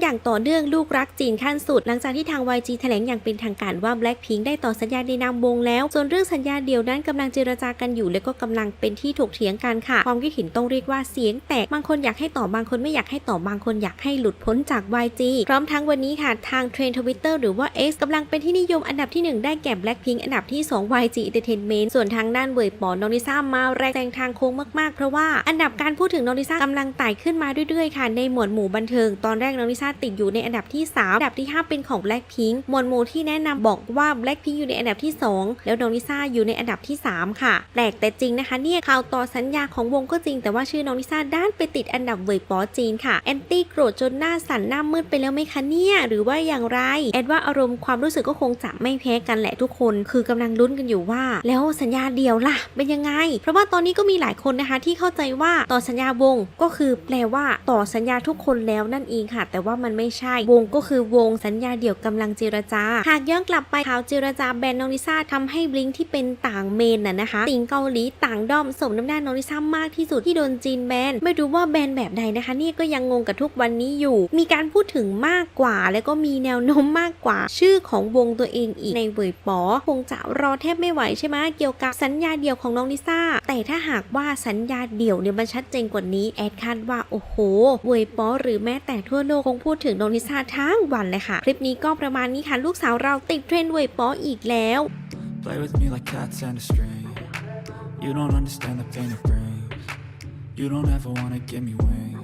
อย่างต่อเนื่องลูกรักจีนขั้นสุด หลังจากที่ทาง YG แถลงอย่างเป็นทางการว่า Blackpink ได้ต่อสัญญาในนามวงแล้ว ส่วนเรื่องสัญญาเดียวนั้นกำลังเจรจากันอยู่ และก็กำลังเป็นที่ถกเถียงกันค่ะ ความคิดเห็นต้องเรียกว่าเสียงแตก บางคนอยากให้ต่อบางคนไม่อยากให้ต่อบางคนอยากให้หลุดพ้นจาก YG พร้อมทั้งวันนี้ค่ะทางเทรนทวิตเตอร์หรือว่า X กำลังเป็นที่นิยมอันดับที่หนึ่งได้แก่ Blackpink อันดับที่ 2 YG Entertainment ส่วนทางด้านเวยปอนนองนิซ่ามาแรงแซงทางโค้งมากๆ เพราะว่าอันดับการพูดถึงนองนิซ่ากำลังไต่ขึ้นมาเรื่อยๆค่ะในหมวดหมู่บันเทิงตอนแรกนองนิซ่าติดอยู่ในอันดับที่ 3 อันดับที่ 5 เป็นของ Blackpink มวดหมู่ที่แนะนำบอกว่า Blackpink อยู่ในอันดับที่ 2 แล้วน้องนิซ่าอยู่ในอันดับที่ 3 ค่ะ แปลกแต่จริงนะคะเนี่ยข่าวต่อสัญญาของวงก็จริง แต่ว่าชื่อน้องนิซ่าด้านไปติดอันดับเวยป๋อจีนค่ะแอนตี้โกรธจนหน้าสั่นหน้ามืดไปแล้วไหมคะเนี่ยหรือว่าอย่างไรแอดว่าอารมณ์ความรู้สึกก็คงจะไม่แพ้กันแหละทุกคน คือกำลังลุ้นกันอยู่ว่า แล้วสัญญาเดียวล่ะ เป็นยังไง เพราะว่าตอนนี้ก็มีหลายคนนะคะที่เข้าใจว่าต่อสัญญาวงก็คือแปลว่าต่อสัญญาทุกคนแล้วนั่นเองค่ะ แต่ว่ามันไม่ใช่ วงก็คือวงสัญญาเดี่ยวกำลังเจรจา หากย้อนกลับไปข่าวเจรจาแบรนด์น้องลิซ่าทำให้บลิงที่เป็นต่างเมนน่ะนะคะติงเกาหลีต่างด้อมสมน้ำหน้าน้องลิซ่ามากที่สุดที่โดนจีนแบนไม่รู้ว่าแบนแบบใดนะคะ นี่ก็ยังงงกับทุกวันนี้อยู่ มีการพูดถึงมากกว่า แล้วก็มีแนวโน้มมากกว่า ชื่อของวงตัวเองอีกในเวยป๋อคงจะรอแทบไม่ไหวใช่ไหมเกี่ยวกับสัญญาเดี่ยวของน้องลิซ่าแต่ถ้าหากว่าสัญญาเดี่ยวเนี่ยมันชัดเจนกว่านี้แอดคาดว่าโอ้โหเวยป๋อหรือแม้แต่ทั่วโลกคงพูพูดถึงน้องลิซ่าทั้งวันเลยค่ะ คลิปนี้ก็ประมาณนี้ค่ะ ลูกสาวเราติดเทรนด์เวยป๋ออีกแล้ว Play with me like cats and a string. You don't understand the pain it brings. You don't ever wanna give me wings.